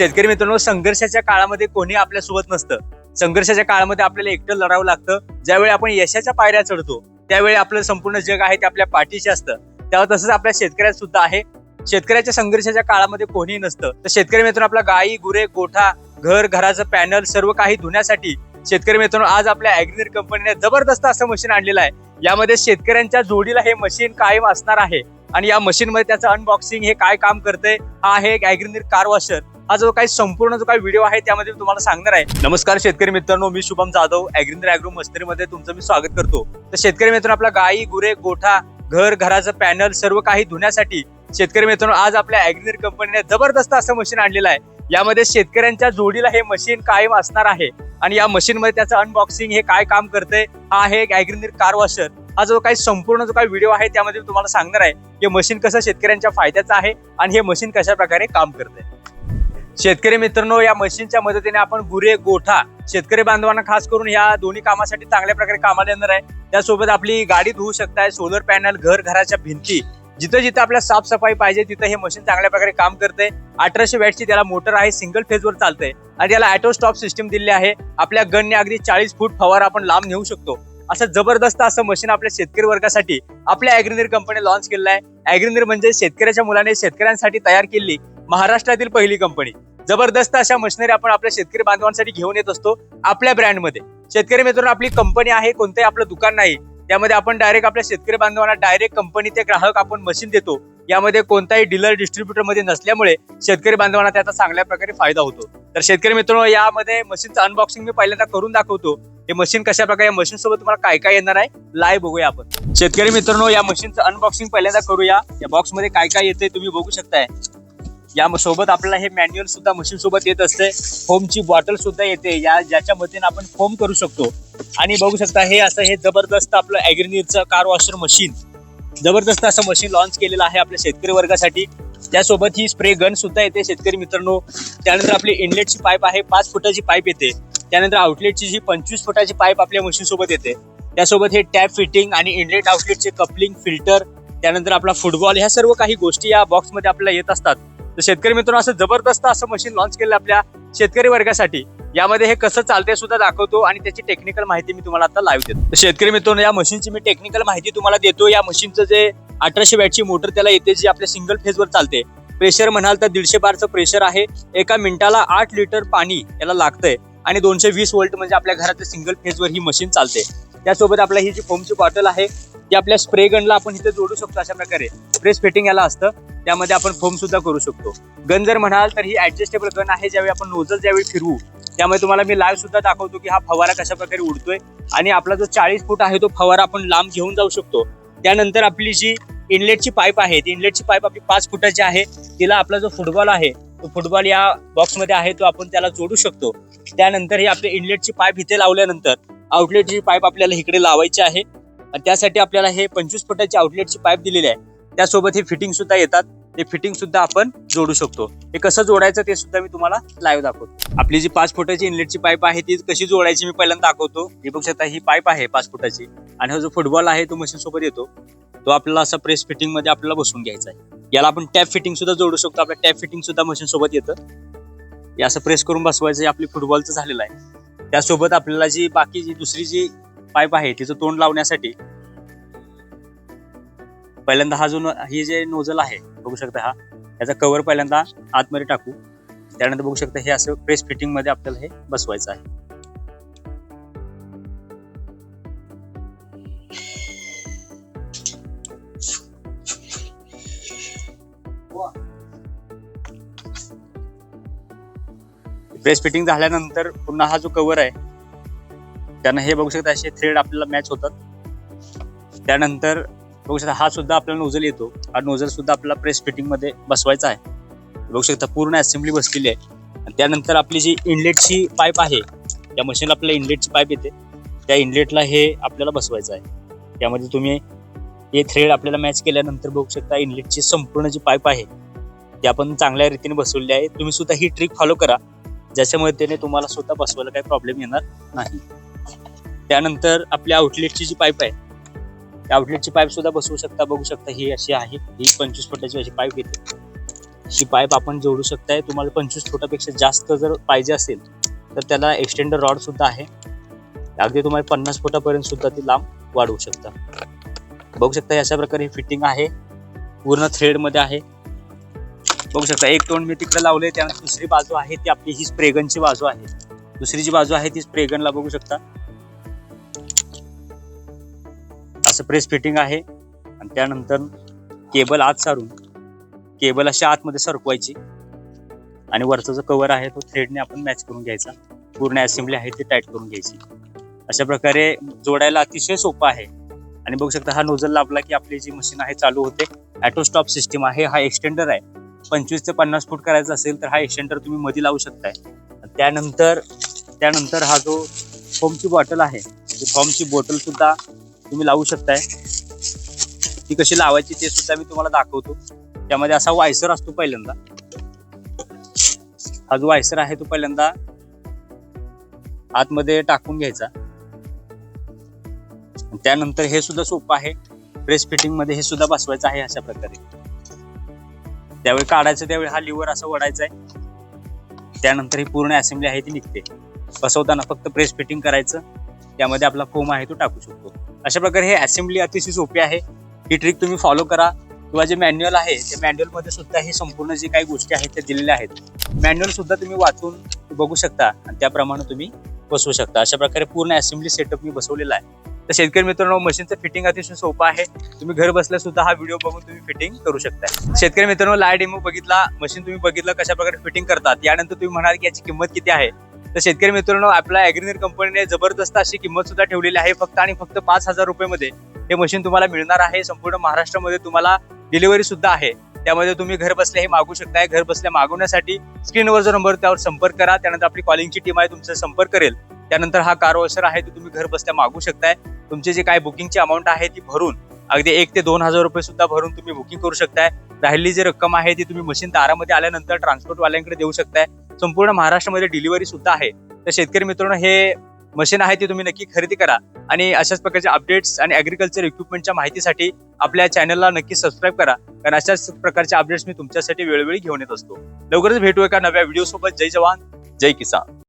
शेतकरी मित्रांनो संघर्षाच्या काळामध्ये कोणी आपल्यासोबत नसतं. संघर्षाच्या काळामध्ये आपल्याला एकटं लढावं लागतं. ज्यावेळी आपण यशाच्या पायऱ्या चढतो त्यावेळी आपलं संपूर्ण जग आहे ते आपल्या पाठीशी असतं. तेव्हा तसंच आपल्या शेतकऱ्यात सुद्धा आहे. शेतकऱ्याच्या संघर्षाच्या काळामध्ये कोणीही नसतं. तर शेतकरी मित्रांनो आपला गाई गुरे गोठा घर घराचं पॅनल सर्व काही धुण्यासाठी शेतकरी मित्रांनो आज आपल्या अॅग्रिनर कंपनीने जबरदस्त असं मशीन आणलेलं आहे. यामध्ये शेतकऱ्यांच्या जोडीला हे मशीन कायम असणार आहे. आणि या मशीन मध्ये त्याचं अनबॉक्सिंग हे काय काम करतंय हा आहे एक कार वॉशर हा जो काही संपूर्ण जो काही व्हिडिओ आहे त्यामध्ये मी तुम्हाला सांगणार आहे. नमस्कार शेतकरी मित्रांनो मी शुभम जाधव अॅग्रिनर अॅग्रो मस्तरीमध्ये तुमचं मी स्वागत करतो. तर शेतकरी मित्रांनो आपला गाई गुरे गोठा घर घराचं पॅनल सर्व काही धुण्यासाठी शेतकरी मित्रांनो आज आपल्या अॅग्रीनिर कंपनीने जबरदस्त असं मशीन आणलेलं आहे. यामध्ये शेतकऱ्यांच्या जोडीला हे मशीन कायम असणार आहे. आणि या मशीन मध्ये त्याचं अनबॉक्सिंग हे काय काम करतंय हा आहे एक कार वॉशर हा जो काही संपूर्ण जो काही व्हिडिओ आहे त्यामध्ये तुम्हाला सांगणार आहे हे मशीन कसं शेतकऱ्यांच्या फायद्याचं आहे आणि हे मशीन कशा प्रकारे काम करतंय. शेतकरी मित्रांनो या मशीनच्या मदतीने आपण गुरे गोठा शेतकरी बांधवांना खास करून या दोन्ही कामासाठी चांगल्या प्रकारे कामाला येणार आहे. त्यासोबत आपली गाडी धुवू शकताय सोलर पॅनल घर घराच्या भिंती जिथं जिथं आपल्या साफसफाई पाहिजे तिथं हे मशीन चांगल्या प्रकारे काम करते अठराशे वॅटची त्याला मोटर आहे सिंगल फेजवर चालते आणि त्याला ऑटो स्टॉप सिस्टीम दिली आहे. आपल्या गनने अगदी चाळीस फूट फवार आपण लांब नेऊ शकतो. असं जबरदस्त असं मशीन आपल्या शेतकरी वर्गासाठी आपल्या अॅग्रिनर कंपनी लॉन्च केलेलं आहे. अॅग्रिनिर म्हणजे शेतकऱ्याच्या मुलाने शेतकऱ्यांसाठी तयार केलेली महाराष्ट्रातील पहिली कंपनी जबरदस्त अशा मशिनरी आपण आपल्या शेतकरी बांधवांसाठी घेऊन येत असतो आपल्या ब्रँडमध्ये शेतकरी मित्रांनो आपली कंपनी आहे कोणतंही आपलं दुकान नाही. त्यामध्ये आपण डायरेक्ट आपल्या शेतकरी बांधवांना डायरेक्ट कंपनी ते ग्राहक आपण मशीन देतो. यामध्ये कोणताही डीलर डिस्ट्रीब्युटरमध्ये नसल्यामुळे शेतकरी बांधवांना त्याचा चांगल्या प्रकारे फायदा होतो. तर शेतकरी मित्रांनो यामध्ये मशीनचं अनबॉक्सिंग मी पहिल्यांदा करून दाखवतो. हे मशीन कशा प्रकारे या मशीन सोबत तुम्हाला काय काय येणार आहे लाईव्ह बघूया आपण. शेतकरी मित्रांनो या मशीनचं अनबॉक्सिंग पहिल्यांदा करूया. या बॉक्समध्ये काय काय येते तुम्ही बघू शकताय. या सोबत आपल्याला हे मॅन्युअल सुद्धा मशीन सोबत येत असते फोमची बॉटल सुद्धा येते. या ज्याच्या मदतीने आपण फोम करू शकतो. आणि बघू शकता हे असं हे जबरदस्त आपलं अॅग्रिनीरचं कार वॉशर मशीन जबरदस्त असं मशीन लॉन्च केलेलं आहे आपल्या शेतकरी वर्गासाठी. त्यासोबत ही स्प्रे गन सुद्धा येते शेतकरी मित्रांनो. त्यानंतर आपली इनलेटची पाईप आहे पाच फुटाची पाईप येते. त्यानंतर आउटलेटची जी पंचवीस फुटाची पाईप आपल्या मशीन सोबत येते. त्यासोबत हे टॅप फिटिंग आणि इनलेट आउटलेटचे कपलिंग फिल्टर त्यानंतर आपला फुटबॉल ह्या सर्व काही गोष्टी या बॉक्समध्ये आपल्याला येत असतात. तर शेतकरी मित्रांनो असं जबरदस्त असं मशीन लॉन्च केलं आपल्या शेतकरी वर्गासाठी. यामध्ये हे कसं चालतंय सुद्धा दाखवतो आणि त्याची टेक्निकल माहिती मी तुम्हाला आता लाईव्ह देतो. शेतकरी मित्रांनो या मशीनची मी टेक्निकल माहिती तुम्हाला देतो. या मशीनचं जे अठराशे वॅटची मोटर त्याला येते जी आपल्या सिंगल फेजवर चालते प्रेशर म्हणाल तर दीडशे बारचं प्रेशर आहे. एका मिनिटाला आठ लिटर पाणी याला लागतंय. आणि दोनशे वीस वोल्ट म्हणजे आपल्या घरातल्या सिंगल फेजवर ही मशीन चालते त्यासोबत आपल्या ही जी फोमची बॉटल आहे ती आपल्या स्प्रे गनला आपण इथे जोडू शकतो अशा प्रकारे. प्रेस फिटिंग याला असतं. त्यामध्ये आपण फोम सुद्धा करू शकतो. गन जर म्हणाल तर ही ऍडजस्टेबल गन आहे ज्यावेळी आपण नोजल ज्यावेळी फिरवू त्यामुळे तुम्हाला मी लाईव्ह सुद्धा दाखवतो की हा फवारा कशा प्रकारे उडतोय आणि आपला जो चाळीस फूट आहे तो फवारा आपण लांब घेऊन जाऊ शकतो. त्यानंतर आपली जी इनलेटची पाईप आहे ती इनलेटची पाईप आपली पाच फुटाची आहे. तिला आपला जो फुटबॉल आहे तो फुटबॉल या बॉक्समध्ये आहे तो आपण त्याला जोडू शकतो. त्यानंतर ही आपली इनलेटची पाईप इथे लावल्यानंतर आउटलेटची पाईप आपल्याला इकडे लावायची आहे. आणि त्यासाठी आपल्याला हे पंचवीस फुटाची आउटलेटची पाईप दिलेली आहे. त्यासोबत ही फिटिंग सुद्धा येतात. ते फिटिंग सुद्धा आपण जोडू शकतो. हे कसं जोडायचं ते सुद्धा मी तुम्हाला लाईव्ह दाखवतो. आपली जी पाच फुटाची इनलेटची पाईप आहे ती कशी जोडायची मी पहिल्यांदा दाखवतो. हे बघू शकता ही पाईप आहे पाच फुटाची. आणि हा जो फुटबॉल आहे तो मशीन सोबत येतो. तो आपल्याला असा प्रेस फिटिंगमध्ये आपल्याला बसून घ्यायचा आहे. याला आपण टॅप फिटिंग सुद्धा जोडू शकतो. आपल्या टॅप फिटिंग सुद्धा मशीन सोबत येतं. हे असं प्रेस करून बसवायचं हे आपली फुटबॉलचं झालेलं आहे. त्यासोबत आपल्याला जी बाकी जी दुसरी जी पाईप आहे तिचं तोंड लावण्यासाठी पहिल्यांदा हा जो ही जे नोझल आहे बघू शकता हा याचा कव्हर पहिल्यांदा आतमध्ये टाकू. त्यानंतर बघू शकता हे असं प्रेस फिटिंगमध्ये आपल्याला हे बसवायचं आहे. प्रेस फिटिंग झाल्यानंतर पुन्हा हा जो कव्हर आहे त्यानं हे बघू शकता असे थ्रेड आपल्याला मॅच होतात. त्यानंतर बघू शकता हा सुद्धा आपल्याला नोझल येतो. हा नोझल सुद्धा आपल्याला प्रेस फिटिंगमध्ये बसवायचा आहे. बघू शकता पूर्ण असेंब्ली बसलेली आहे. आणि त्यानंतर आपली जी इनलेटची पाईप आहे त्या मशीनला आपल्याला इनलेटची पाईप येते. त्या इनलेटला हे आपल्याला बसवायचं आहे. त्यामध्ये तुम्ही हे थ्रेड आपल्याला मॅच केल्यानंतर बघू शकता इनलेटची संपूर्ण जी पाईप आहे ती आपण चांगल्या रीतीने बसवली आहे. तुम्ही सुद्धा ही ट्रिक फॉलो करा. ज्याच्यामुळे त्याने तुम्हाला स्वतः बसवायला काही प्रॉब्लेम येणार नाही. त्यानंतर आपल्या आउटलेटची जी पाईप आहे आउटलेटची पाईप सुद्धा बसवू शकता बघू शकता ही अशी आहे. ही पंचवीस फुटाची अशी पाईप येते. ही पाईप आपण जोडू शकताय. तुम्हाला पंचवीस फुटापेक्षा जास्त जर पाहिजे असेल तर त्याला एक्सटेंडर रॉड सुद्धा आहे. अगदी तुम्हाला पन्नास फुटापर्यंत सुद्धा ती लांब वाढवू शकता. बघू शकता अशा प्रकारे फिटिंग आहे. पूर्ण थ्रेडमध्ये आहे. बघू शकता एक तोंड मी तिकडे लावले त्यानंतर दुसरी बाजू आहे ती आपली ही स्प्रेगनची बाजू आहे. दुसरी जी बाजू आहे ती स्प्रेगनला बघू शकता. असं प्रेस फिटिंग आहे. आणि त्यानंतर केबल आत सारून केबल अशी आतमध्ये सरकवायची. आणि वरचा जो कवर आहे तो थ्रेडने आपण मॅच करून घ्यायचा. पूर्ण असेंब्ली आहे ती टाईट करून घ्यायची. अशा प्रकारे जोडायला अतिशय सोपं आहे. आणि बघू शकता हा नोझल लाभला की आपली जी मशीन आहे चालू होते. ॲटो स्टॉप सिस्टीम आहे हा एक्सटेंडर आहे. पंचवीस ते पन्नास फूट करायचा असेल तर हा एक्सटेंडर तुम्ही मध्ये लावू शकताय. त्यानंतर त्यानंतर हा जो फॉर्मची बॉटल आहे ती फॉर्मची बॉटल सुद्धा तुम्ही लावू शकताय. ती कशी लावायची ते सुद्धा मी तुम्हाला दाखवतो. त्यामध्ये असा वायसर असतो पहिल्यांदा. हा जो वायसर आहे तो पहिल्यांदा आतमध्ये टाकून घ्यायचा. त्यानंतर हे सुद्धा सोपं आहे. प्रेस फिटिंगमध्ये हे सुद्धा बसवायचं आहे अशा प्रकारे. त्यावेळी काढायचं त्यावेळी हा लिव्हर असा वडायचा आहे. त्यानंतर ही पूर्ण असेंब्ली आहे ती निघते. बसवताना फक्त प्रेस फिटिंग करायचं. त्यामध्ये आपला फोम आहे तो टाकू शकतो. अशा प्रकारे हे असेंब्ली अतिशय सोपी आहे. ही ट्रिक तुम्ही फॉलो करा. किंवा जे मॅन्युअल आहे त्या मॅन्युअलमध्ये सुद्धा हे संपूर्ण जे काही गोष्टी आहेत त्या दिलेल्या आहेत. मॅन्युअल सुद्धा तुम्ही वाचून बघू शकता आणि त्याप्रमाणे तुम्ही बसवू शकता. अशा प्रकारे पूर्ण असेंब्ली सेटअप मी बसवलेला आहे. तर शेतकरी मित्रांनो मशीनचं फिटिंग अतिशय सोपं आहे. तुम्ही घर बसल्या सुद्धा हा व्हिडिओ बघून तुम्ही फिटिंग करू शकता. शेतकरी मित्रांनो लाय डेमो बघितला. मशीन तुम्ही बघितलं कशा प्रकारे फिटिंग करतात. यानंतर तुम्ही म्हणाल की याची किंमत किती आहे? तर शेतकरी मित्रांनो आपल्या अॅग्रिनर कंपनीने जबरदस्त अशी किंमत सुद्धा ठेवलेली आहे. फक्त आणि फक्त पाच हजार रुपयेमध्ये हे मशीन तुम्हाला मिळणार आहे. संपूर्ण महाराष्ट्रामध्ये तुम्हाला डिलिव्हरी सुद्धा आहे. त्यामध्ये तुम्ही घर बसल्या हे मागू शकताय. घर बसल्या मागवण्यासाठी स्क्रीनवर जो नंबर त्यावर संपर्क करा. त्यानंतर आपली कॉलिंगची टीम आहे तुमचा संपर्क करेल. त्यानंतर हा कार वॉशर आहे तो तुम्ही घर बसल्या मागू शकताय. तुमचे जे काय बुकिंगची अमाऊंट आहे ती भरून अगदी एक ते दोन हजार रुपये सुद्धा भरून तुम्ही बुकिंग करू शकताय. राहिलेली जी रक्कम आहे ती तुम्ही मशीन दारामध्ये आल्यानंतर ट्रान्सपोर्टवाल्यांकडे देऊ शकताय. संपूर्ण महाराष्ट्रामध्ये डिलिव्हरी सुद्धा आहे. तर शेतकरी मित्रांनो हे मशीन आहे ती तुम्ही नक्की खरेदी करा. आणि अशाच प्रकारचे अपडेट्स आणि ॲग्रिकल्चर इक्विपमेंटच्या माहितीसाठी आपल्या चॅनलला नक्की सबस्क्राईब करा. कारण अशाच प्रकारचे अपडेट्स मी तुमच्यासाठी वेळोवेळी घेऊन येत असतो. लवकरच भेटू एका नव्या व्हिडिओ सोबत. जय जवान जय किसान.